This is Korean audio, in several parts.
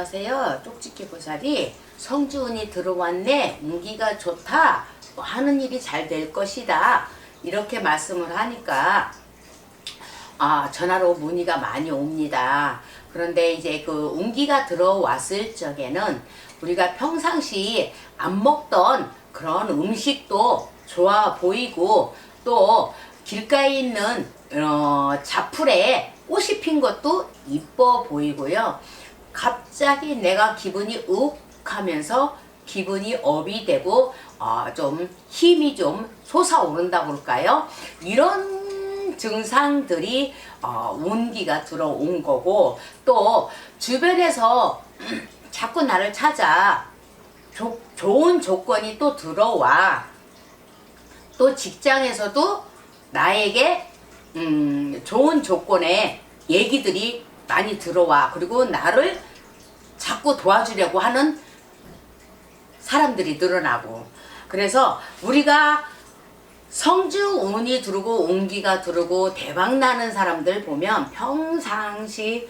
안녕하세요. 쪽집게 보살이 성주운이 들어왔네. 운기가 좋다. 뭐 하는 일이 잘 될 것이다. 이렇게 말씀을 하니까 아, 전화로 문의가 많이 옵니다. 그런데 이제 그 운기가 들어왔을 적에는 우리가 평상시 안 먹던 그런 음식도 좋아 보이고 또 길가에 있는 어, 자풀에 꽃이 핀 것도 이뻐 보이고요. 갑자기 내가 기분이 욱 하면서 기분이 업이 되고 어, 좀 힘이 좀 솟아오른다고 할까요? 이런 증상들이 어, 운기가 들어온 거고 또 주변에서 자꾸 나를 찾아 조, 좋은 조건이 또 들어와 또 직장에서도 나에게 음, 좋은 조건의 얘기들이 많이 들어와 그리고 나를 자꾸 도와주려고 하는 사람들이 늘어나고 그래서 우리가 성주 운이 들어오고 운기가 들어오고 대박 나는 사람들 보면 평상시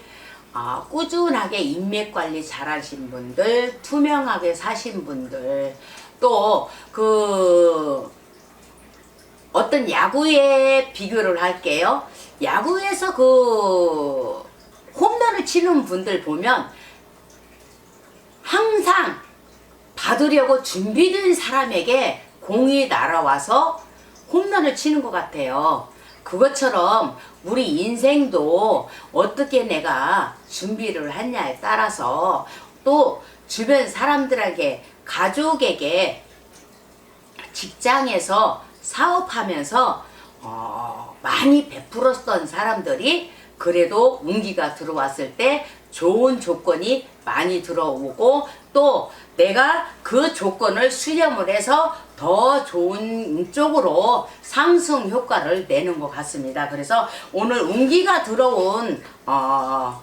아, 꾸준하게 인맥 관리 잘 하신 분들, 투명하게 사신 분들, 또 그 어떤 야구에 비교를 할게요. 야구에서 그 홈런을 치는 분들 보면 항상 받으려고 준비된 사람에게 공이 날아와서 홈런을 치는 것 같아요. 그것처럼 우리 인생도 어떻게 내가 준비를 했냐에 따라서 또 주변 사람들에게 가족에게 직장에서 사업하면서 어, 많이 베풀었던 사람들이 그래도 운기가 들어왔을 때 좋은 조건이 많이 들어오고 또 내가 그 조건을 수렴을 해서 더 좋은 쪽으로 상승 효과를 내는 것 같습니다. 그래서 오늘 운기가 들어온 어,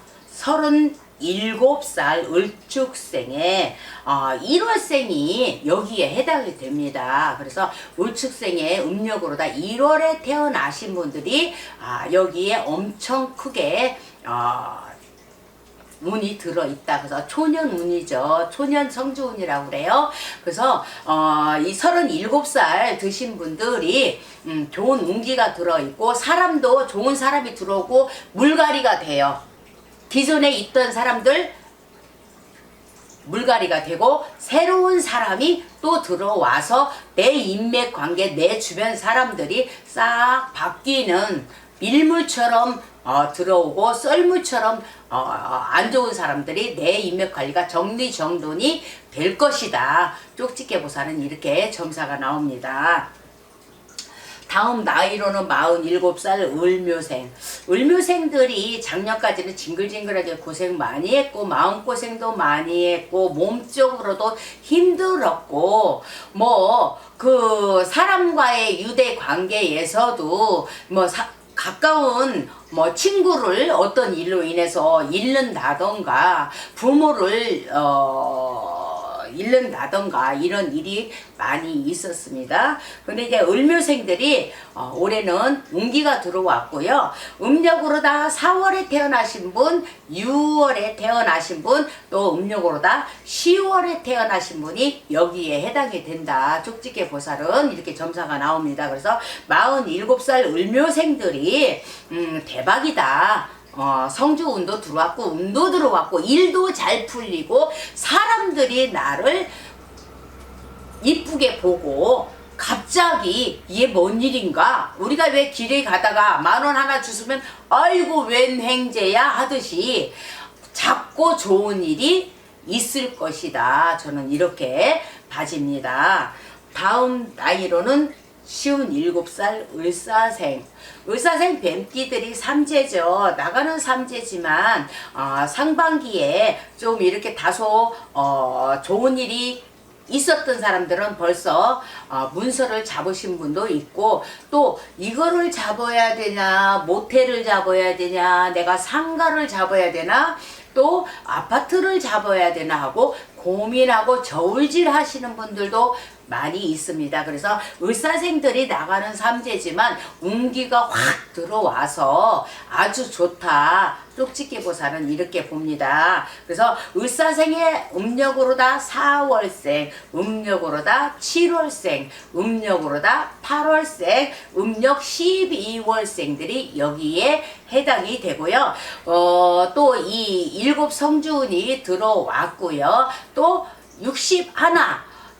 37살 을축생의 어, 1월생이 여기에 해당이 됩니다. 그래서 을축생의 음력으로다 1월에 태어나신 분들이 아, 여기에 엄청 크게 어, 운이 들어있다. 그래서 초년 운이죠. 초년 성주운이라고 그래요. 그래서 어, 이 37살 드신 분들이 음, 좋은 운기가 들어있고 사람도 좋은 사람이 들어오고 물갈이가 돼요. 기존에 있던 사람들 물갈이가 되고 새로운 사람이 또 들어와서 내 인맥 관계, 내 주변 사람들이 싹 바뀌는 밀물처럼 어, 들어오고 썰물처럼 어, 어, 안 좋은 사람들이 내 인맥 관리가 정리정돈이 될 것이다. 쪽집게 보사는 이렇게 점사가 나옵니다. 다음 나이로는 47살 을묘생. 을묘생들이 작년까지는 징글징글하게 고생 많이 했고, 마음고생도 많이 했고, 몸적으로도 힘들었고, 뭐, 그, 사람과의 유대 관계에서도, 뭐, 사, 가까운 뭐 친구를 어떤 일로 인해서 잃는다던가 부모를 어 잃는다던가 이런 일이 많이 있었습니다. 근데 이제 을묘생들이 어, 올해는 운기가 들어왔고요. 음력으로 다 4월에 태어나신 분, 6월에 태어나신 분, 또 음력으로 다 10월에 태어나신 분이 여기에 해당이 된다. 쪽집게 보살은 이렇게 점사가 나옵니다. 그래서 47살 을묘생들이 음, 대박이다. 어, 성주 운도 들어왔고 운도 들어왔고 일도 잘 풀리고 사람들이 나를 이쁘게 보고 갑자기 이게 뭔 일인가? 우리가 왜 길에 가다가 만 원 하나 주시면 아이고 웬 행제야 하듯이 작고 좋은 일이 있을 것이다. 저는 이렇게 봐집니다. 다음 나이로는 쉬운 일곱 살 을사생. 을사생 뱀띠들이 삼재죠. 나가는 삼재지만 어, 상반기에 좀 이렇게 다소 어, 좋은 일이 있었던 사람들은 벌써 어, 문서를 잡으신 분도 있고 또 이거를 잡아야 되냐 모텔을 잡아야 되냐 내가 상가를 잡아야 되나 또 아파트를 잡아야 되나 하고 고민하고 저울질 하시는 분들도 많이 있습니다. 그래서 을사생들이 나가는 삼재지만 운기가 확 들어와서 아주 좋다. 쪽집게 보살은 이렇게 봅니다. 그래서 을사생의 음력으로다 4월생, 음력으로다 7월생, 음력으로다 8월생, 음력 12월생들이 여기에 해당이 되고요. 어, 또 이 일곱 성주운이 들어왔고요. 또 61,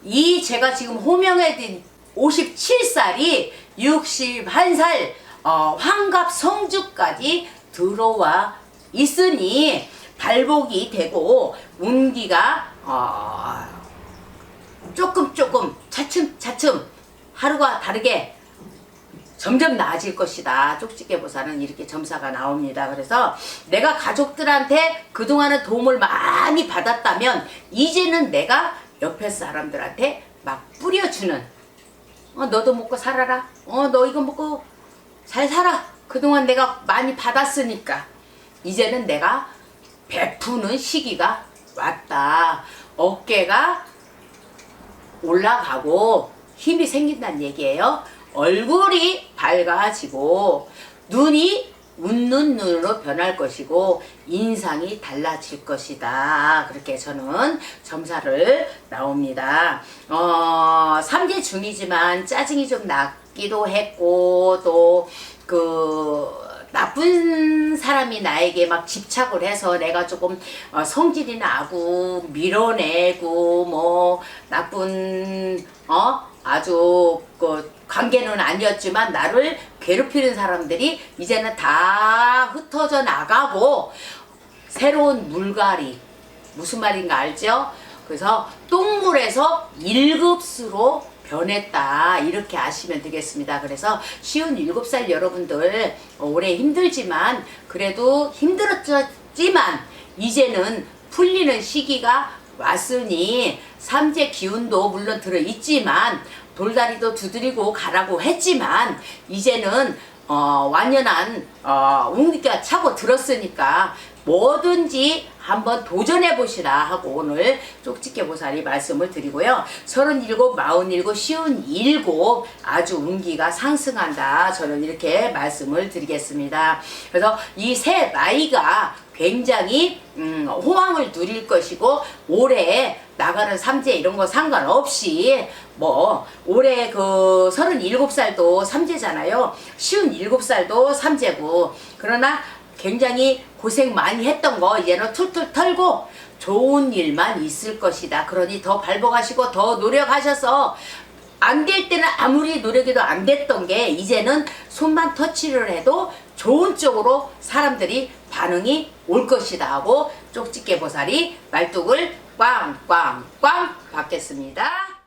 이 제가 지금 호명해드린 57살이 61살 어, 환갑 성주까지 들어와 있으니 발복이 되고 운기가 어, 조금 조금 차츰 차츰 하루가 다르게 점점 나아질 것이다. 쪽집게보살은 이렇게 점사가 나옵니다. 그래서 내가 가족들한테 그동안은 도움을 많이 받았다면 이제는 내가 옆에 사람들한테 막 뿌려주는 어 너도 먹고 살아라. 어 너 이거 먹고 잘 살아. 그동안 내가 많이 받았으니까 이제는 내가 베푸는 시기가 왔다. 어깨가 올라가고 힘이 생긴다는 얘기예요. 얼굴이 밝아지고 눈이 웃는 눈으로 변할 것이고 인상이 달라질 것이다. 그렇게 저는 점사를 나옵니다. 어, 삼재 중이지만 짜증이 좀 났기도 했고 또그 나쁜 사람이 나에게 막 집착을 해서 내가 조금 어, 성질이 나고 밀어내고 뭐 나쁜 어 아주 그 관계는 아니었지만 나를 괴롭히는 사람들이 이제는 다 흩어져 나가고 새로운 물갈이 무슨 말인가 알죠? 그래서 똥물에서 1급수로 변했다 이렇게 아시면 되겠습니다. 그래서 쉬운 7살 여러분들 어, 올해 힘들지만 그래도 힘들었지만 이제는 풀리는 시기가 왔으니 삼재 기운도 물론 들어 있지만 돌다리도 두드리고 가라고 했지만 이제는 어, 완연한 어, 운기가 차고 들었으니까 뭐든지 한번 도전해 보시라 하고 오늘 쪽집게 보살이 말씀을 드리고요. 37, 47, 쉬운 7 아주 운기가 상승한다. 저는 이렇게 말씀을 드리겠습니다. 그래서 이 세 나이가 굉장히 음, 호황을 누릴 것이고 올해 나가는 삼재 이런 거 상관없이 뭐 올해 그 37살도 삼재잖아요. 쉬운 7살도 삼재고 그러나 굉장히 고생 많이 했던 거 이제는 툴툴 털고 좋은 일만 있을 것이다. 그러니 더 발복하시고 더 노력하셔서 안 될 때는 아무리 노력해도 안 됐던 게 이제는 손만 터치를 해도 좋은 쪽으로 사람들이 반응이 올 것이다 하고 쪽집게 보살이 말뚝을 꽝꽝꽝 받겠습니다.